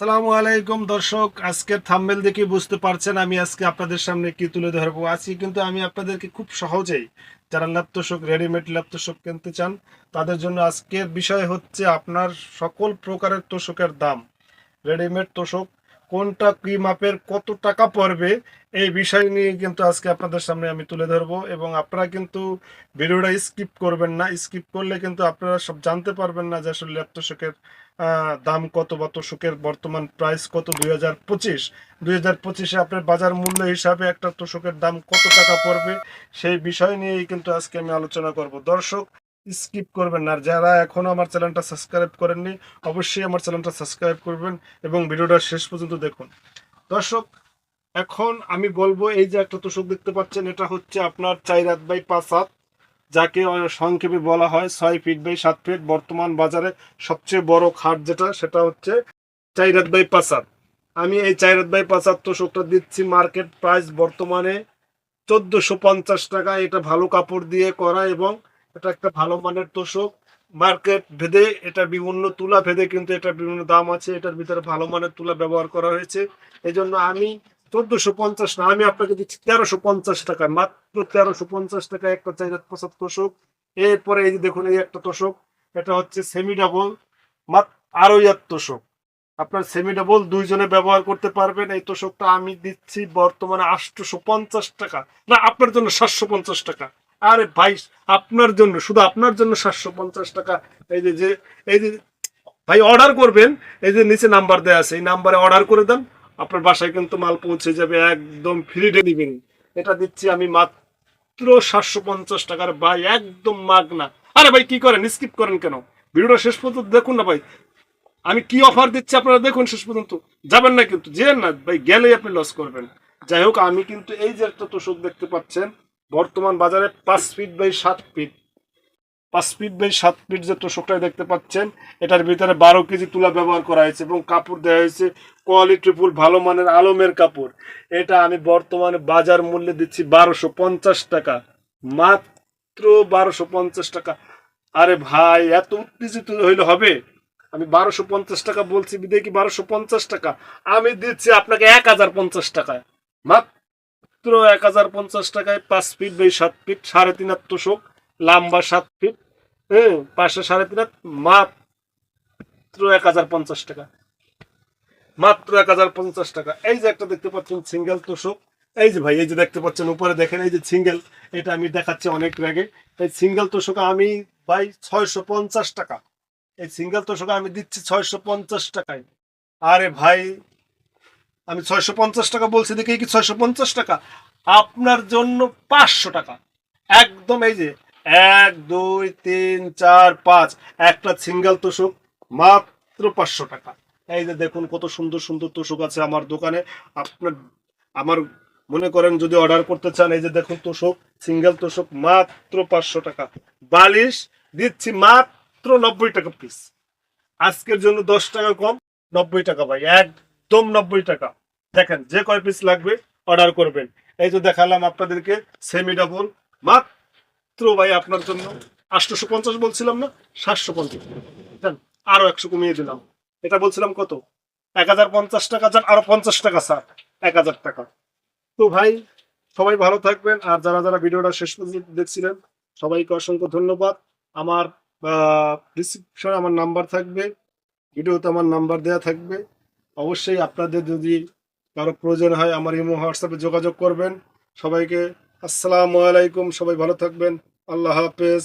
সালামু আলাইকুম, দর্শক। আজকের থাম্বেল দেখে বুঝতে পারছেন আমি আজকে আপনাদের সামনে কি তুলে ধরবো। আজকে কিন্তু আমি আপনাদেরকে খুব সহজেই যারা ল্যাপটপ রেডিমেড ল্যাপটপ কিনতে চান, তাদের জন্য আজকের বিষয় হচ্ছে আপনার সকল প্রকারের তোষকের দাম। রেডিমেড তোষক কোনটা কি মাপের কত টাকা পড়বে, এই বিষয় নিয়ে কিন্তু আজকে আপনাদের সামনে আমি তুলে ধরবো এবং আপনারা কিন্তু ভিডিওটা স্কিপ করবেন না। স্কিপ করলে কিন্তু আপনারা সব জানতে পারবেন না যে আসলে ল্যাপটপের দাম কত বা তোষকের বর্তমান প্রাইস কত দুই হাজার পঁচিশ। দুই হাজার পঁচিশে আপনার বাজার মূল্য হিসাবে একটা তোষকের দাম কত টাকা পড়বে, সেই বিষয় নিয়েই কিন্তু আজকে আমি আলোচনা করব। দর্শক স্কিপ করবেন না। যারা এখনও আমার চ্যানেলটা সাবস্ক্রাইব করেননি, অবশ্যই আমার চ্যানেলটা সাবস্ক্রাইব করবেন এবং ভিডিওটা শেষ পর্যন্ত দেখুন। দর্শক, এখন আমি বলব, এই যে একটা তোষক দেখতে পাচ্ছেন, এটা হচ্ছে আপনার চার হাত বাই পাঁচ হাত যাকে সংক্ষেপে বলা হয় ছয় ফিট বাই সাত ফিট বর্তমান বাজারে সবচেয়ে বড় খাট যেটা, সেটা হচ্ছে চার হাত বাই পাঁচ হাত আমি এই চার হাত বাই পাঁচ হাত তোষকটা দিচ্ছি মার্কেট প্রাইস বর্তমানে চোদ্দশো পঞ্চাশ টাকা। এটা ভালো কাপড় দিয়ে করা এবং এটা একটা ভালো মানের তোষক। মার্কেট ভেদে এটা বিভিন্ন তুলা ভেদে কিন্তু এটা বিভিন্ন দাম আছে, এটার ভিতরে ভালো মানের তুলা ব্যবহার করা হয়েছে। এই জন্য আমি চোদ্দশো পঞ্চাশ না, আমি আপনাকে দিচ্ছি তেরোশো পঞ্চাশ টাকা, মাত্র তেরোশো পঞ্চাশ টাকা একটা চাইরাত প্রসাদ তোষক। এরপরে এই যে দেখুন, এই একটা তোষক, এটা হচ্ছে সেমি ডাবল মাত্র আড়াই হাত তোষক। আপনার সেমি ডাবল দুইজনে ব্যবহার করতে পারবেন। এই তোষকটা আমি দিচ্ছি বর্তমানে আটশোশো পঞ্চাশ টাকা, না, আপনার জন্য সাতশো পঞ্চাশ টাকা। আরে ভাই, আপনার জন্য, শুধু আপনার জন্য সাতশো পঞ্চাশ টাকা। এই যে এই যে, ভাই অর্ডার করবেন, এই যে নিচে নাম্বার দেওয়া আছে, এই নাম্বারে অর্ডার করে দেন, আপনার বাসায় কিন্তু মাল পৌঁছে যাবে, একদম ফ্রি ডেলিভারি এটা দিচ্ছি আমি মাত্র সাতশো পঞ্চাশ টাকার, ভাই, একদম মাগনা। আরে ভাই, কি করেন? স্কিপ করেন কেন? ভিডিওটা শেষ পর্যন্ত দেখুন না ভাই। আমি কি অফার দিচ্ছি আপনারা দেখুন শেষ পর্যন্ত। যাবেন না কিন্তু, যেন না, ভাই, গেলেই আপনি লস করবেন। যাই হোক, আমি কিন্তু এই যে একটা তোষক দেখতে পাচ্ছেন বর্তমান বাজারে পাঁচ ফিট বাই সাত ফিট পাঁচ ফিট বাই সাত ফিট যে তোষকটা দেখতে পাচ্ছেন, এটার ভিতরে বারো কেজি তুলা ব্যবহার করা হয়েছে এবং কাপড় দেওয়া হয়েছে কোয়ালিটি ফুল ভালো মানের আলমের কাপড়। এটা আমি বর্তমানে বাজার মূল্যে দিচ্ছি বারোশো পঞ্চাশ টাকা। মাত্র বারোশো পঞ্চাশ টাকা। আরে ভাই, এত উত্তেজিত হইলে হবে? আমি বারোশো পঞ্চাশ টাকা বলছি বিদে কি বারোশো পঞ্চাশ টাকা? আমি দিচ্ছি আপনাকে এক হাজার পঞ্চাশ টাকা মাত্র এক হাজার পঞ্চাশ টাকায় পাঁচ ফিট বাই সাত ফিট, সাড়ে তিন হাত তোষক, লম্বা সাত ফিট হ্যাঁ পাঁচশো সাড়ে তিন হাত, মাত্র এক হাজার পঞ্চাশ টাকা। মাত্র এক হাজার পঞ্চাশ টাকা। এই যে একটা দেখতে পাচ্ছেন সিঙ্গেল তোষক। এই যে ভাই, এই যে দেখতে পাচ্ছেন, উপরে দেখেন, এই যে সিঙ্গেল, এটা আমি দেখাচ্ছি অনেক আগে। এই সিঙ্গেল তোষক আমি ভাই ছয়শো পঞ্চাশ টাকা। এই সিঙ্গেল তোষক আমি দিচ্ছি ছয়শো পঞ্চাশ টাকায়। আরে ভাই আমি ছয়শো পঞ্চাশ টাকা বলছি, দেখে কি ছয়শো পঞ্চাশ টাকা? আপনার জন্য পাঁচশো টাকা। একদম এই যে, এক, দুই, তিন, চার, পাঁচ, একটা সিঙ্গেল তোষক, মাত্র পাঁচশো টাকা। এই যে দেখুন কত সুন্দর সুন্দর তোষক আছে আমার দোকানে। আপনার, আমার মনে করেন যদি অর্ডার করতে চান, এই যে দেখুন তোষক, সিঙ্গেল তোষক, মাত্র পাঁচশো টাকা। বালিশ দিচ্ছি মাত্র নব্বই টাকা পিস আজকের জন্য দশ টাকা কম, নব্বই টাকা ভাই একদম নব্বই টাকা। দেখেন, যে কয় পিস লাগবে অর্ডার করবেন। এই যে দেখালাম আপনাদেরকে সেমি ডাবল মাত্র ভাই আপনার জন্য আটশোশো পঞ্চাশ বলছিলাম না সাতশো পঞ্চাশ আরও একশো কমিয়ে দিলাম। এটা বলছিলাম কত? এক হাজার পঞ্চাশ টাকা, যান, আরও পঞ্চাশ টাকা, স্যার। এক হাজার টাকা। তো ভাই, সবাই ভালো থাকবেন। আর যারা যারা ভিডিওটা শেষ পর্যন্ত দেখছিলেন, সবাইকে অসংখ্য ধন্যবাদ। আমার ডিসক্রিপশনে আমার নাম্বার থাকবে ভিডিওতে আমার নাম্বার দেওয়া থাকবে। অবশ্যই আপনাদের যদি কারও প্রয়োজন হয় আমার ইমো, হোয়াটসঅ্যাপে যোগাযোগ করবেন। সবাইকে আসসালামু আলাইকুম, সবাই ভালো থাকবেন। আল্লাহ হাফেজ।